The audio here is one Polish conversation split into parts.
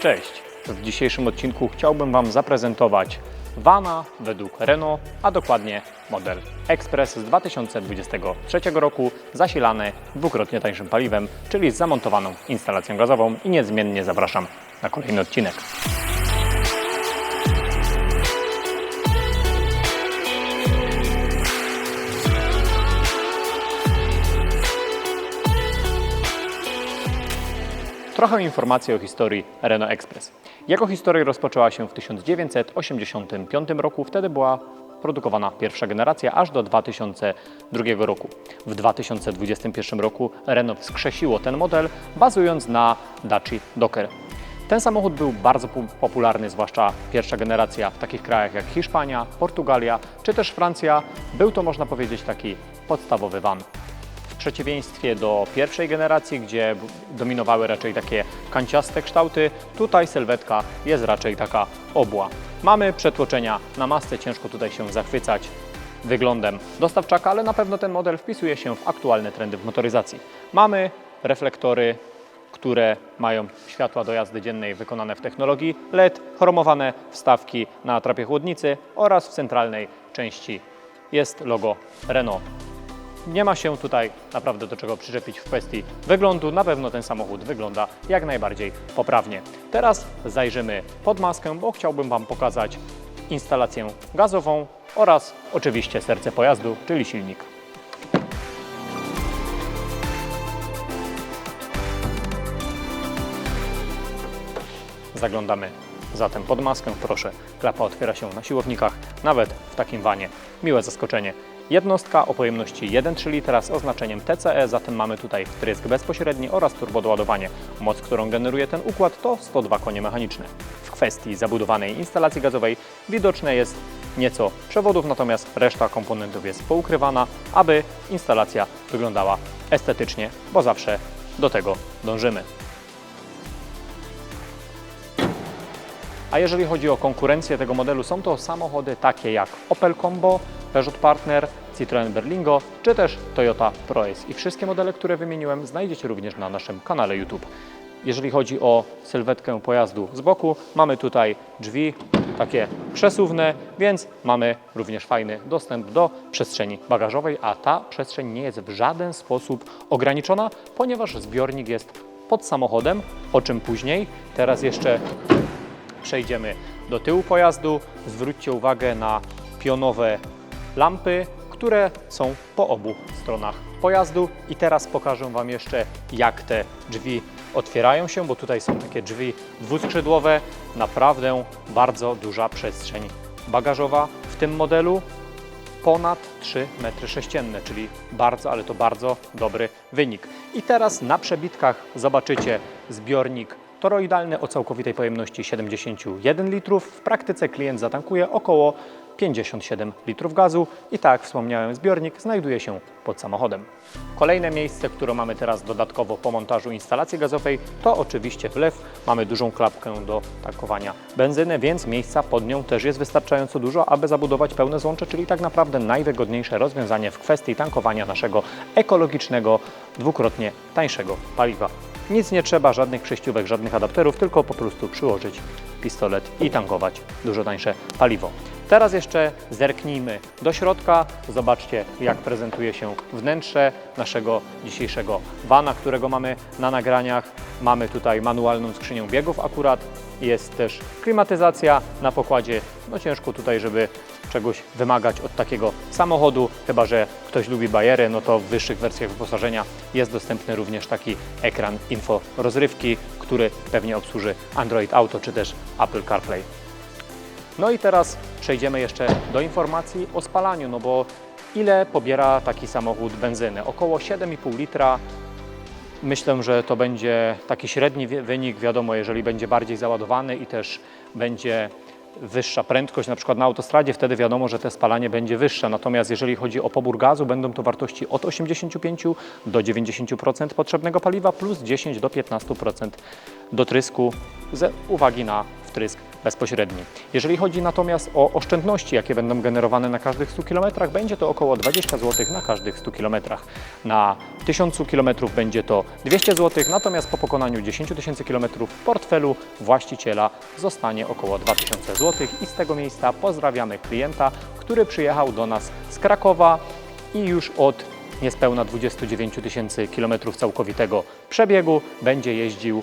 Cześć! W dzisiejszym odcinku chciałbym Wam zaprezentować Vana według Renault, a dokładnie model Express z 2023 roku, zasilany dwukrotnie tańszym paliwem, czyli z zamontowaną instalacją gazową i niezmiennie zapraszam na kolejny odcinek. Trochę informacji o historii Renault Express. Jego historia rozpoczęła się w 1985 roku, wtedy była produkowana pierwsza generacja aż do 2002 roku. W 2021 roku Renault wskrzesiło ten model, bazując na Dacia Docker. Ten samochód był bardzo pu- popularny, zwłaszcza pierwsza generacja w takich krajach jak Hiszpania, Portugalia czy też Francja. Był to, można powiedzieć, taki podstawowy van. Przeciwieństwie do pierwszej generacji, gdzie dominowały raczej takie kanciaste kształty, tutaj sylwetka jest raczej taka obła. Mamy przetłoczenia na masce, ciężko tutaj się zachwycać wyglądem dostawczaka, ale na pewno ten model wpisuje się w aktualne trendy w motoryzacji. Mamy reflektory, które mają światła do jazdy dziennej wykonane w technologii LED, chromowane wstawki na atrapie chłodnicy oraz w centralnej części jest logo Renault. Nie ma się tutaj naprawdę do czego przyczepić w kwestii wyglądu. Na pewno ten samochód wygląda jak najbardziej poprawnie. Teraz zajrzymy pod maskę, bo chciałbym Wam pokazać instalację gazową oraz oczywiście serce pojazdu, czyli silnik. Zaglądamy zatem pod maskę. Proszę, klapa otwiera się na siłownikach, nawet w takim wanie. Miłe zaskoczenie. Jednostka o pojemności 1,3 litra z oznaczeniem TCE, zatem mamy tutaj wtrysk bezpośredni oraz turbodoładowanie. Moc, którą generuje ten układ to 102 konie mechaniczne. W kwestii zabudowanej instalacji gazowej widoczne jest nieco przewodów, natomiast reszta komponentów jest poukrywana, aby instalacja wyglądała estetycznie, bo zawsze do tego dążymy. A jeżeli chodzi o konkurencję tego modelu, są to samochody takie jak Opel Combo, Peugeot Partner, Citroën Berlingo czy też Toyota Proace. I wszystkie modele, które wymieniłem, znajdziecie również na naszym kanale YouTube. Jeżeli chodzi o sylwetkę pojazdu z boku, mamy tutaj drzwi takie przesuwne, więc mamy również fajny dostęp do przestrzeni bagażowej, a ta przestrzeń nie jest w żaden sposób ograniczona, ponieważ zbiornik jest pod samochodem, o czym później. Teraz jeszcze przejdziemy do tyłu pojazdu. Zwróćcie uwagę na pionowe lampy, które są po obu stronach pojazdu. I teraz pokażę Wam jeszcze, jak te drzwi otwierają się, bo tutaj są takie drzwi dwuskrzydłowe. Naprawdę bardzo duża przestrzeń bagażowa w tym modelu ponad 3 metry sześcienne, czyli bardzo, ale to bardzo dobry wynik. I teraz na przebitkach zobaczycie zbiornik toroidalny o całkowitej pojemności 71 litrów. W praktyce klient zatankuje około 57 litrów gazu i tak jak wspomniałem, zbiornik znajduje się pod samochodem. Kolejne miejsce, które mamy teraz dodatkowo po montażu instalacji gazowej, to oczywiście wlew. Mamy dużą klapkę do tankowania benzyny, więc miejsca pod nią też jest wystarczająco dużo, aby zabudować pełne złącze, czyli tak naprawdę najwygodniejsze rozwiązanie w kwestii tankowania naszego ekologicznego, dwukrotnie tańszego paliwa. Nic nie trzeba, żadnych przejściówek, żadnych adapterów, tylko po prostu przyłożyć pistolet i tankować dużo tańsze paliwo. Teraz jeszcze zerknijmy do środka. Zobaczcie, jak prezentuje się wnętrze naszego dzisiejszego vana, którego mamy na nagraniach. Mamy tutaj manualną skrzynię biegów akurat. Jest też klimatyzacja na pokładzie. No ciężko tutaj, żeby czegoś wymagać od takiego samochodu, chyba że ktoś lubi bajery, no to w wyższych wersjach wyposażenia jest dostępny również taki ekran info rozrywki, który pewnie obsłuży Android Auto czy też Apple CarPlay. No i teraz przejdziemy jeszcze do informacji o spalaniu, no bo ile pobiera taki samochód benzyny? Około 7,5 litra. Myślę, że to będzie taki średni wynik, wiadomo, jeżeli będzie bardziej załadowany i też będzie wyższa prędkość, na przykład na autostradzie, wtedy wiadomo, że te spalanie będzie wyższe. Natomiast jeżeli chodzi o pobór gazu, będą to wartości od 85 do 90% potrzebnego paliwa plus 10 do 15% dotrysku z uwagi na wtrysk bezpośredni. Jeżeli chodzi natomiast o oszczędności, jakie będą generowane na każdych 100 km, będzie to około 20 zł na każdych 100 km. Na 1000 km będzie to 200 zł, natomiast po pokonaniu 10 tysięcy km w portfelu właściciela zostanie około 2000 zł i z tego miejsca pozdrawiamy klienta, który przyjechał do nas z Krakowa i już od niespełna 29 tysięcy kilometrów całkowitego przebiegu będzie jeździł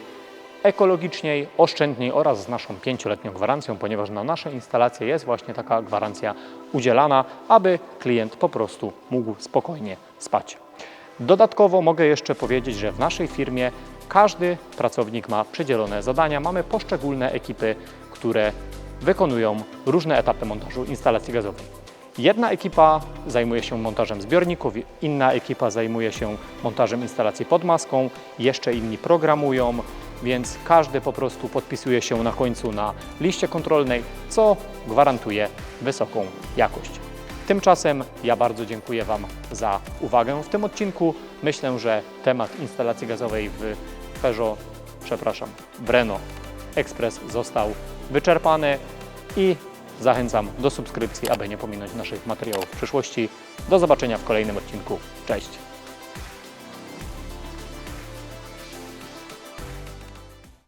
ekologiczniej, oszczędniej oraz z naszą pięcioletnią gwarancją, ponieważ na nasze instalacje jest właśnie taka gwarancja udzielana, aby klient po prostu mógł spokojnie spać. Dodatkowo mogę jeszcze powiedzieć, że w naszej firmie każdy pracownik ma przydzielone zadania. Mamy poszczególne ekipy, które wykonują różne etapy montażu instalacji gazowej. Jedna ekipa zajmuje się montażem zbiorników, inna ekipa zajmuje się montażem instalacji pod maską, jeszcze inni programują, więc każdy po prostu podpisuje się na końcu na liście kontrolnej, co gwarantuje wysoką jakość. Tymczasem ja bardzo dziękuję Wam za uwagę w tym odcinku. Myślę, że temat instalacji gazowej w Peugeot, przepraszam, w Express został wyczerpany i zachęcam do subskrypcji, aby nie pominąć naszych materiałów w przyszłości. Do zobaczenia w kolejnym odcinku. Cześć!